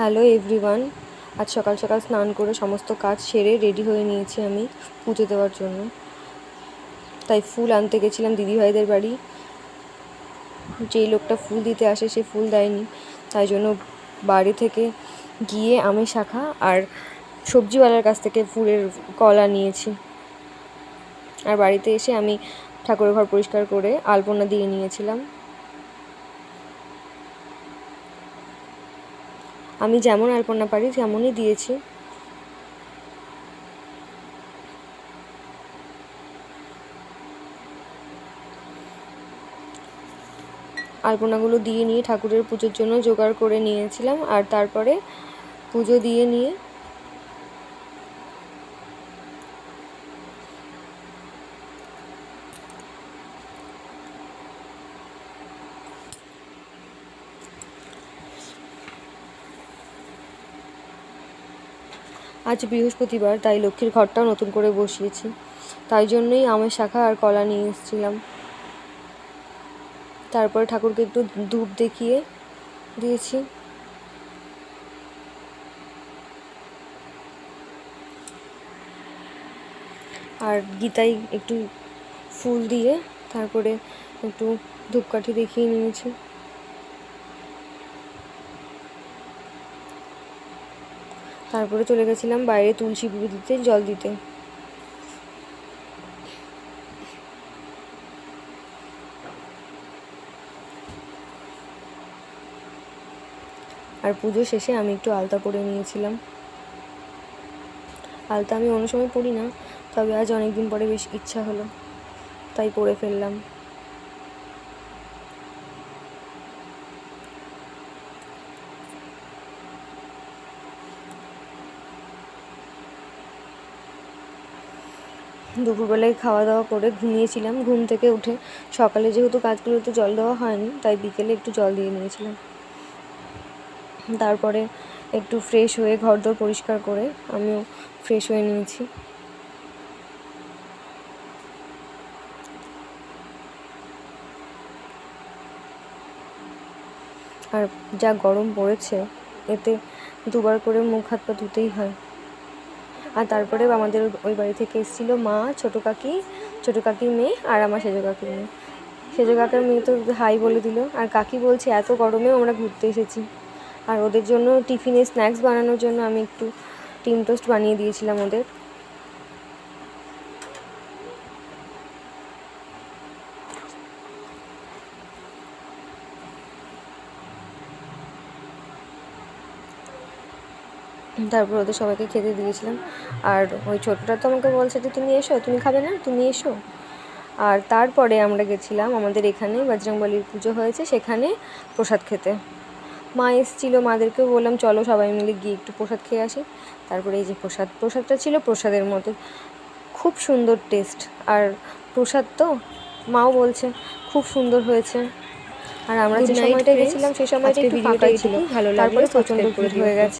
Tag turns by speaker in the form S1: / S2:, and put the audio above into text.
S1: Hello everyone আজ সকাল সকাল স্নান করে সমস্ত কাজ সেরে রেডি হয়ে নিয়েছি আমি পুজো দেওয়ার জন্য। তাই ফুল আনতে গেছিলাম দিদিভাইদের বাড়ি। যেই লোকটা ফুল দিতে আসে সে ফুল দেয়নি। তাই জন্য বাড়ি থেকে গিয়ে আমি শাখা আর সবজিওয়ালার কাছ থেকে ফুলের কলা নিয়েছি। আর বাড়িতে এসে আমি ঠাকুরের ঘর পরিষ্কার করে আলপনা দিয়ে নিয়েছিলাম। আমি যেমন আলপনা পারি তেমনই দিয়েছি। আলপনাগুলো দিয়ে নিয়ে ঠাকুরের পুজোর জন্য জোগাড় করে নিয়েছিলাম, আর তারপরে পুজো দিয়ে নিয়ে আজ বৃহস্পতিবার, তাই লক্ষ্মীর ঘরটাও নতুন করে বসিয়েছি। তাই জন্যই আমের শাখা আর কলা নিয়ে এসেছিলাম। তারপরে ঠাকুরকে একটু ধূপ দেখিয়ে দিয়েছি। আর গীতাই একটু ফুল দিয়ে তারপরে একটু ধূপকাঠি দেখিয়ে নিয়েছি। তারপরে চলে গেছিলাম বাইরে তুলসী দিতে, জল দিতে। আর পুজো শেষে আমি একটু আলতা পরে নিয়েছিলাম। আলতা আমি অন্য সময় পড়ি না, তবে আজ অনেক দিন পরে বেশ ইচ্ছা হলো, তাই পরে ফেললাম। দুপুরবেলায় খাওয়া দাওয়া করে ঘুমিয়েছিলাম। ঘুম থেকে উঠে সকালে যেহেতু গাছগুলোতে জল দেওয়া হয়নি, তাই বিকেলে একটু জল দিয়ে নিয়েছিলাম। তারপরে একটু ফ্রেশ হয়ে ঘর দর পরিষ্কার করে আমিও ফ্রেশ হয়ে নিয়েছি। আর যা গরম পড়েছে, এতে দুবার করে মুখ হাত পা ধুতেই হয়। আর তারপরে আমাদের ওই বাড়ি থেকে এসেছিল মা, ছোটো কাকি, ছোটো কাকির মেয়ে আর আমার সেজো কাকির মেয়ে। সেজো কাকার মেয়ে তো হাই বলে দিল। আর কাকি বলছে, এত গরমেও আমরা ঘুরতে এসেছি। আর ওদের জন্য টিফিনে স্ন্যাক্স বানানোর জন্য আমি একটু টিম টোস্ট বানিয়ে দিয়েছিলাম ওদের। তারপর ওদের সবাইকে খেতে দিয়েছিলাম। আর ওই ছোটোটা তো আমাকে বলছে যে তুমি এসো তুমি খাবে না? তুমি এসো। আর তারপরে আমরা গেছিলাম আমাদের এখানে বজরংবলির পুজো হয়েছে সেখানে প্রসাদ খেতে। মা এসেছিল মাদেরকেও বললাম চলো সবাই মিলে গিয়ে একটু প্রসাদ খেয়ে আসি। তারপরে এই যে প্রসাদ প্রসাদটা ছিল প্রসাদের মতো। খুব সুন্দর টেস্ট। আর প্রসাদ তো মাও বলছে খুব সুন্দর হয়েছে। আর আমরা যে সময়টা গেছিলাম সেই সময়টা একটু ছিল। তারপরে প্রচণ্ড ভিড় হয়ে গেছে।